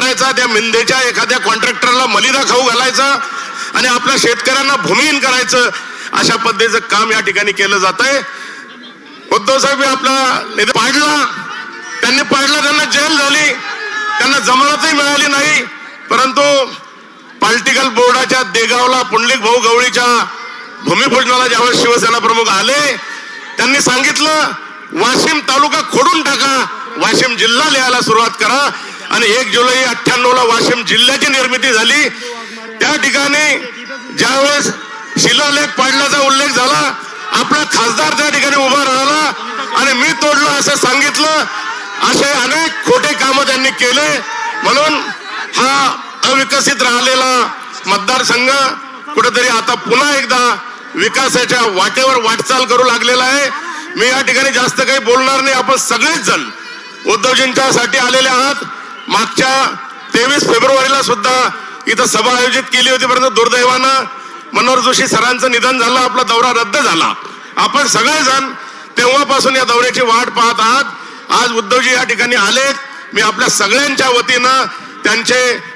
करायचा त्या मिंदेच्या एखाद्या कॉन्ट्रॅक्टरला मलिदा खाऊ घालायचा आणि आपल्या शेतकऱ्यांना भूमिहीन करायचं अशा पद्धतीचं काम या ठिकाणी केलं जात आहे उद्धव साहेब आपला पाडला. त्यांनी पाडला त्यांना जेल झाली. त्यांना जमानतही मिळाली नाही. परंतु पॉलिटिकल बोर्डाच्या देगावला पुंडलिक भाऊ गवळीच्या भूमिपूजनाला ज्यावेळेस शिवसेना प्रमुख आले त्यांनी सांगितलं वाशिम तालुका खोडून जिल्हा लिहायला सुरुवात करा. आणि एक जुलै अठ्ठ्याण्णव ला वाशिम जिल्ह्याची निर्मिती झाली. त्या ठिकाणी ज्यावेळेस शिलालेख पाडल्याचा उल्लेख झाला आपला खासदार त्या ठिकाणी उभा राहिला. आणि मी तोडलं असं सांगितलं. असे अनेक खोटे कामं त्यांनी केले. म्हणून हा अविकसित राहिलेला मतदारसंघ कुठेतरी आता पुन्हा एकदा विकासाच्या वाटेवर वाटचाल करू लागलेला आहे. मी या ठिकाणी जास्त काही बोलणार नाही. आपण सगळेच जण उद्धवजींच्यासाठी आलेले आहात. मागच्या तेवीस फेब्रुवारीला सुद्धा इथं सभा आयोजित केली होती परंतु दुर्दैवानं मनोहर जोशी सरांचं निधन झालं आपला दौरा रद्द झाला. आपण सगळेजण तेव्हापासून या दौऱ्याची वाट पाहत आहात. आज उद्धवजी या ठिकाणी आलेत. मी आपल्या सगळ्यांच्या वतीनं त्यांचे